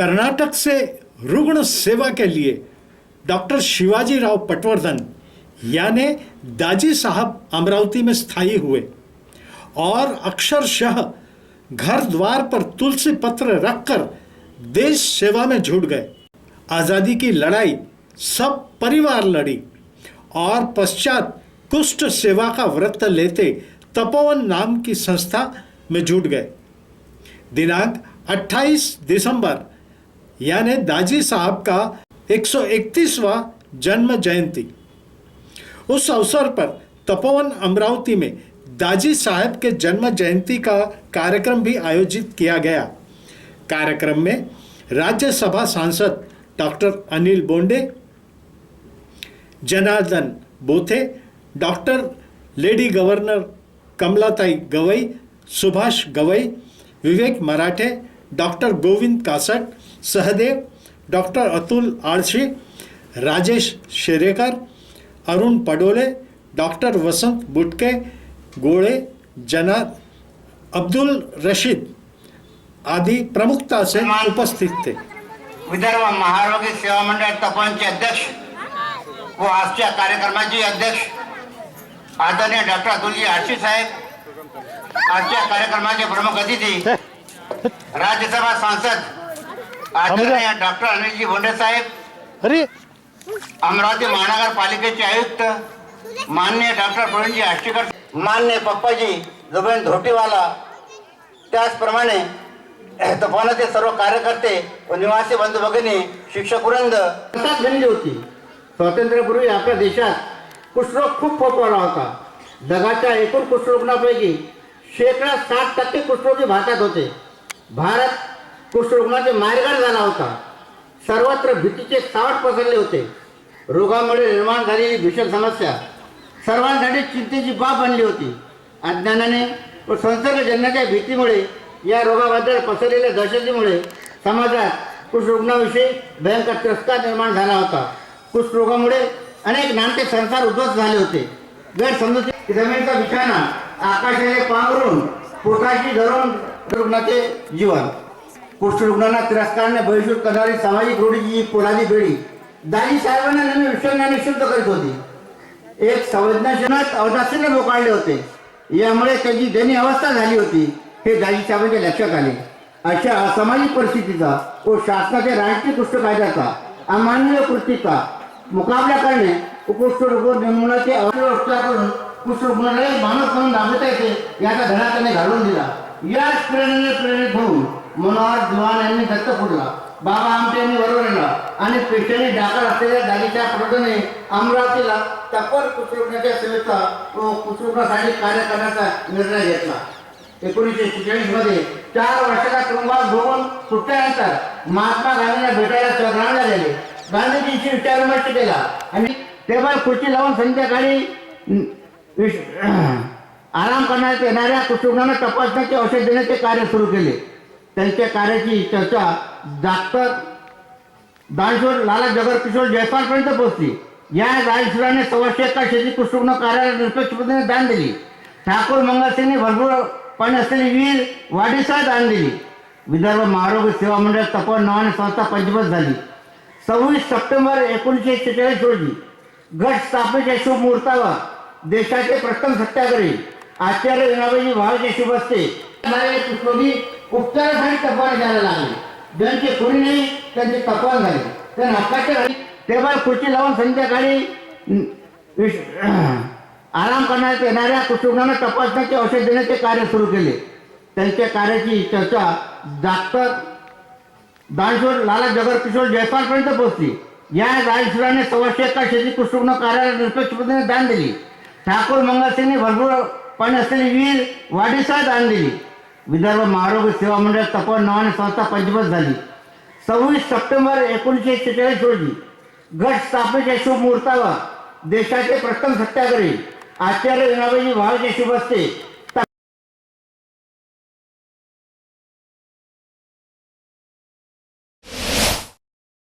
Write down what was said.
कर्नाटक से रुग्ण सेवा के लिए डॉक्टर शिवाजी राव पटवर्धन, यानी दाजी साहब अमरावती में स्थायी हुए और अक्षरशः घर द्वार पर तुलसी पत्र रखकर देश सेवा में जुट गए। आज़ादी की लड़ाई, सब परिवार लड़ी और पश्चात कुष्ठ सेवा का व्रत लेते तपोवन नाम की संस्था में जुट गए। दिनांक 28 दिसंबर यानी दाजी साहब का 131वां जन्म जयंती उस अवसर पर तपोवन अमरावती में दाजी साहब के जन्म जयंती का कार्यक्रम भी आयोजित किया गया। कार्यक्रम में राज्यसभा सांसद doctor Anil Bonde, Janardan Bothe, doctor lady governor Kamalatai Gavai, Subhash Gavai, Vivek Marathe, doctor Govind Kasat Sahadev doctor Atul Alshi Rajesh Sherekar Arun Padole doctor Vasant Butke Gole Jana Abdul Rashid आदी प्रमुखता से उपस्थित थे। विदर्भ महारोगी सेवा मंडळ तपनचे अध्यक्ष व आजच्या कार्यक्रमाचे अध्यक्ष आदरणीय डॉक्टर अतुलजी आळशी साहेब आजच्या कार्यक्रमाचे प्रमुख अतिथी राज्यसभा सांसद आदरणीय डॉक्टर अनिलजी बोंडे साहेब अरे. अमरावती महानगरपालिकेचे आयुक्त मान्य डॉक्टर प्रवीणजी आष्टीकर मान्य पप्पाजी जुबेन धोटीवाला त्याचप्रमाणे तफानाचे सर्व कार्यकर्ते व निवासी बंधू भगिनी शिक्षक वृंद. अर्थात बनली होती. स्वातंत्र्यापूर्वी आपल्या देशात कुष्ठरोग खूप फोफावला होता. जगाच्या एकूण कुष्ठरुग्णापैकी शेकडा साठ टक्के कुष्ठरोगी भारतात होते. भारत कुष्ठरुग्णाचे मारगड झाला होता. सर्वत्र भीतीचे सावट पसरले होते. रोगामुळे निर्माण झालेली भीषण समस्या सर्वांसाठी चिंतेची बाब बनली होती. अज्ञानाने व संसर्गजन्याच्या भीतीमुळे या रोगाबद्दल पसरलेल्या दहशतीमुळे समाजात कुष्ठरुग्णाविषयी भयंकर तिरस्कार निर्माण झाला होता. कुष्ठरोगामुळे अनेक नाते संसार उद्ध्वस्त झाले होते. गैरसमजुती जमिनीचा बिछाना आकाशाने पांघरून पोटाशी धरून रुग्णाचे जीवन. कुष्ठरुग्णांना तिरस्कारने बहिष्कृत करणारी सामाजिक रूढीची ही पोलादी पिढी दाजी साहेबांना नेहमी विश्वज्ञाने शुद्ध करीत होती. एक संवेदनाशीलच अवदासीने बोकाळले होते. यामुळे त्यांची दैनी अवस्था झाली होती हे दाजी साहेबांच्या लक्षात आले. अशा असामाजिक परिस्थितीचा व शासनाच्या राष्ट्रीय कुष्ठ कायद्याचा अमान्य कृतीचा मुकाबला करणे व कुष्ठरोग निर्मूलनाचे अवस्था करून कुष्ठरुग्णालय माणूस म्हणून दाबवता येते याचा धडा त्याने घालून दिला. याच प्रेरणेने प्रेरित होऊन मनोहर दिवाण यांनी दत्त फोडला. बाबा आमटे यांनी बरोबर आणला. आणि पेशंटने डागर असलेल्या जागेच्या प्रबोधने अमरावतीला टप्पर कुष्ठरुग्णाच्या सेवेचा व कार्य करण्याचा निर्णय घेतला. एकोणीसशे शेहेचाळीसमध्ये चार वर्षाचा तुरुंगवास भोगून सुटल्यानंतर महात्मा गांधींना भेटायला स्वग्रामला गेले. विचार विचारविमर्श केला. आणि टेबल खुर्ची लावून संध्याकाळी आराम करण्यात येणाऱ्या कुटुंबांना तपासण्याचे औषध देण्याचे कार्य सुरू केले. त्यांच्या कार्याची चर्चा डॉक्टर दानशोर लाला जगर किशोर जयपालपर्यंत पोहोचली. या दानशोराने सव्वाशे एका शेती कुष्ठरुग्ण कार्याला निरपेक्षपणे दान दिली. ठाकूर मंगलसिंगने भरपूर पाणी असलेली वीर वाढीसह दान दिली. विदर्भ महारोग्य सेवा मंडळ तपन नावाने संस्था पंचबद्ध झाली. सव्वीस सप्टेंबर एकोणीसशे शेहेचाळीस रोजी गट स्थापनेच्या शुभमुहूर्तावर देशाचे प्रथम सत्याग्रही आचार्य विनाबाजी भावाचे शुभ असते उपचारासाठी तपास द्यायला लागले. ज्यांचे कोणी नाही त्यांचे तपवान झाले. त्या हक्काचे राहिले. खुर्ची लावून संध्याकाळी विश- आराम करण्यात येणाऱ्या कुटुंबांना तपासण्याचे औषध देण्याचे कार्य सुरू केले. त्यांच्या कार्याची चर्चा डॉक्टर दानशोर लाला जगर किशोर जयपालपर्यंत पोहोचली. या दानशोराने सव्वाशे एका शेती कुष्ठरुग्ण कार्यालय पद्धतीने दान दिली. ठाकूर मंगलसिंगने भरपूर पाणी असलेली वीर वाढीसह दान दिली. विदर्भ महारोग्य सेवा मंडळ तपन नावाने संस्था पंचमत झाली. सव्वीस सप्टेंबर एकोणीसशे शेहेचाळीस रोजी गट स्थापनेच्या शुभ मुहूर्तावर देशाचे प्रथम सत्याग्रही आचार्य विनाबाजी भावाचे शुभ असते